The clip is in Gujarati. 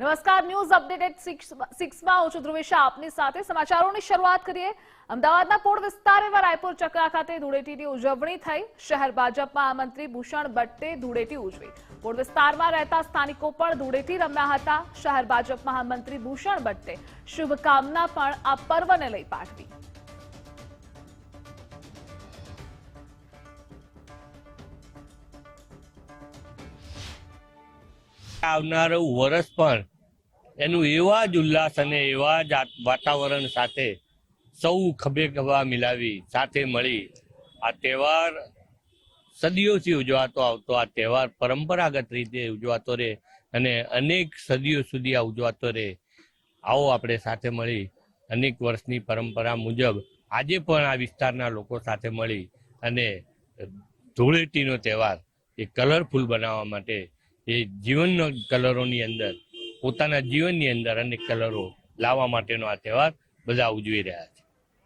નમસ્કાર, ન્યૂઝ અપડેટેડ સિક્સમાં હું છું ધ્રુવેશા આપની સાથે સમાચારોની શરૂઆત કરીએ. અમદાવાદના પોળ વિસ્તાર એવા રાયપુર ચકરા ખાતે ધૂળેટીની ઉજવણી થઈ. શહેર ભાજપમાં મંત્રી ભૂષણ ભટ્ટે ધૂળેટી ઉજવી. પોળ વિસ્તારમાં રહેતા સ્થાનિકો પણ ધૂળેટી રમ્યા હતા. શહેર ભાજપ મહામંત્રી ભૂષણ ભટ્ટે શુભકામના પણ આ પર્વને લઈ પાઠવી. આવનારું વર્ષ પણ એનું એવા જ ઉલ્લાસ અને એવા જ વાતાવરણ સાથે સૌ ખભે ખભા મિલાવી, સાથે મળી આ તહેવાર સદીઓથી ઉજવાતો આવતો, આ તહેવાર પરંપરાગત રીતે ઉજવાતો રહે અને અનેક સદીઓ સુધી આ ઉજવાતો રહે આવો આપણે સાથે મળી અનેક વર્ષની પરંપરા મુજબ આજે પણ આ વિસ્તારના લોકો સાથે મળી અને ધૂળેટીનો તહેવાર એ કલરફુલ બનાવવા માટે એ જીવનના કલરોની અંદર, પોતાના જીવનની અંદર અનેક કલરો લાવવા માટેનો આ તહેવાર બધા ઉજવી રહ્યા છે.